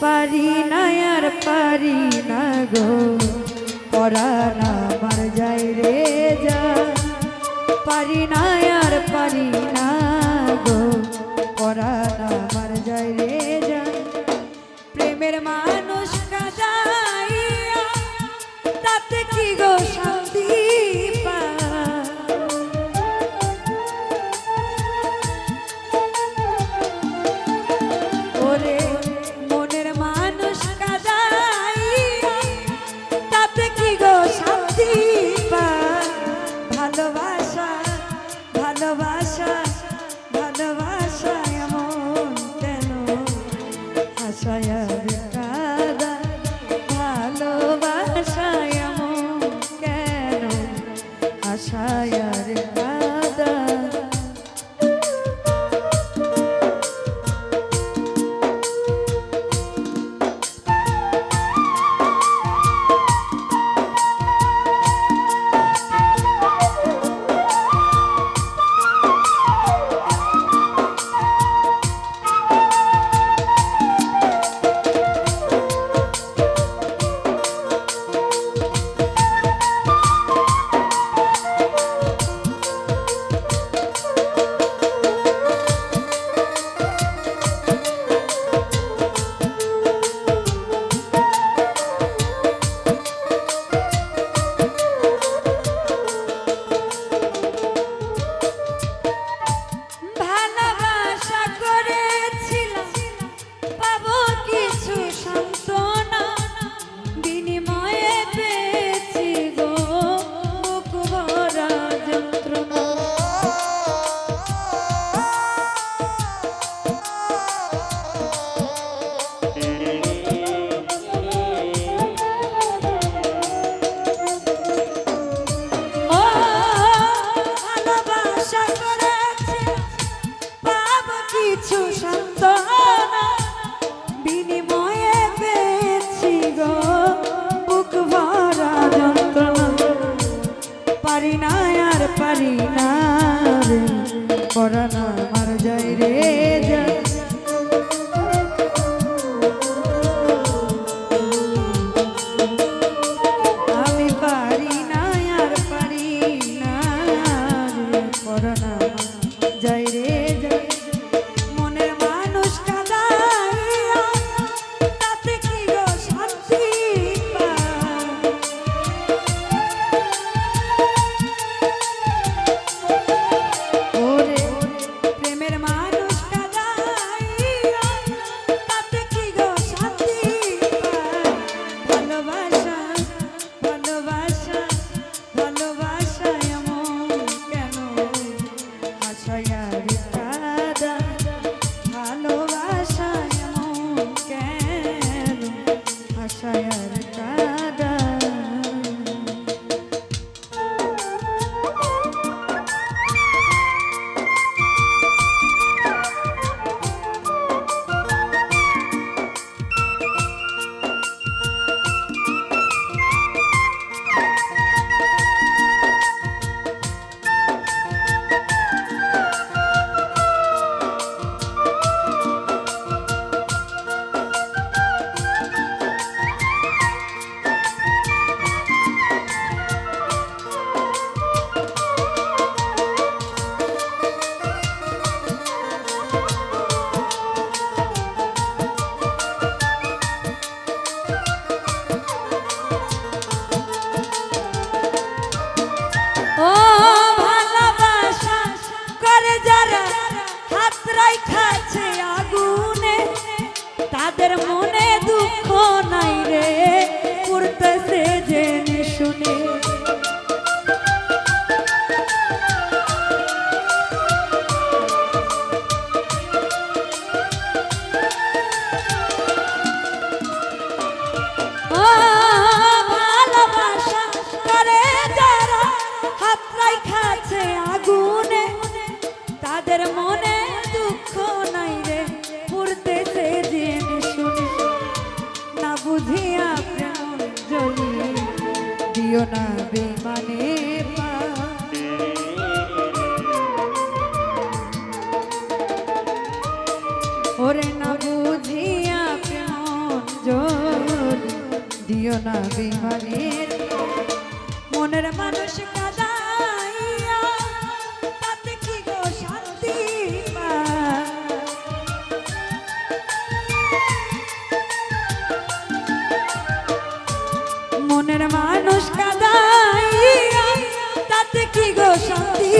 পারি নাই আর পারি না গো। পরাণ আমার যাই রে যা। পারি নাই আর পারি না গো। পরাণ আমার যাই রে যা। প্রেমের মানুষ da baixa. তোদের মনে দুঃখ নাই রে পুরতেছে দিন শুনে। না বুঝিয়া প্রেম জলি দিও না বেমানে ওরে না বুঝিয়া প্রেম জলি দিও না বেমানে মনের মানুষ মনের মানুষ কাদাইয়া তাতে কি গো শান্তি?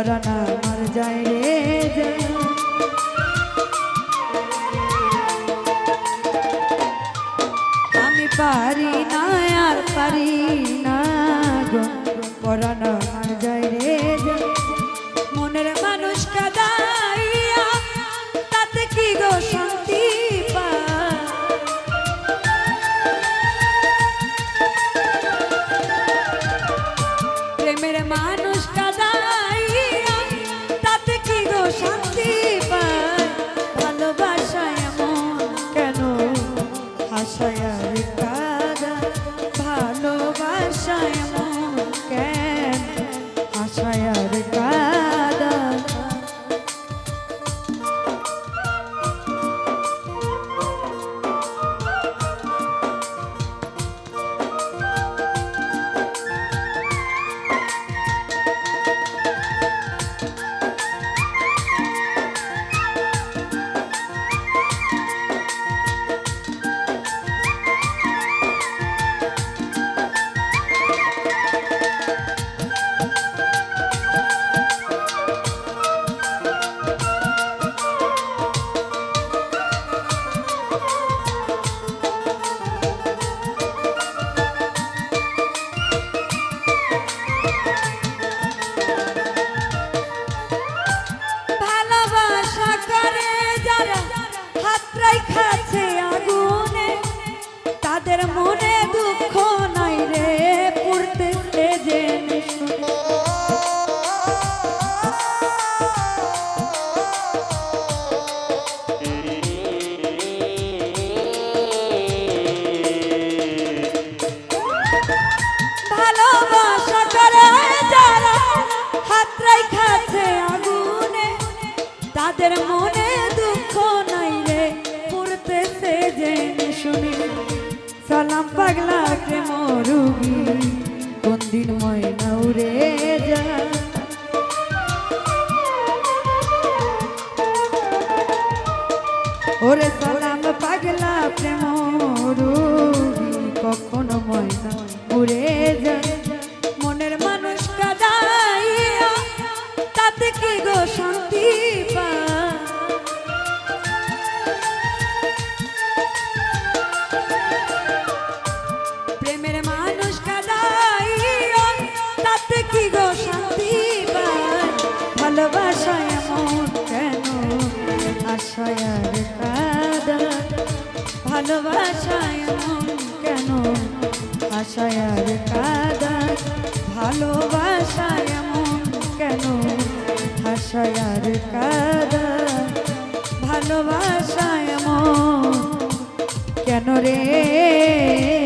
পরাণ আমার যায় রে যায় আমি পারি না আর পারি ওরে সালাম পাগলা প্রেম রূপী কখনো ভালোবাসায় কেন? আশায় কাদা ভালোবাসায় কেন? আশায় কাদা ভালোবাসায় কেন রে?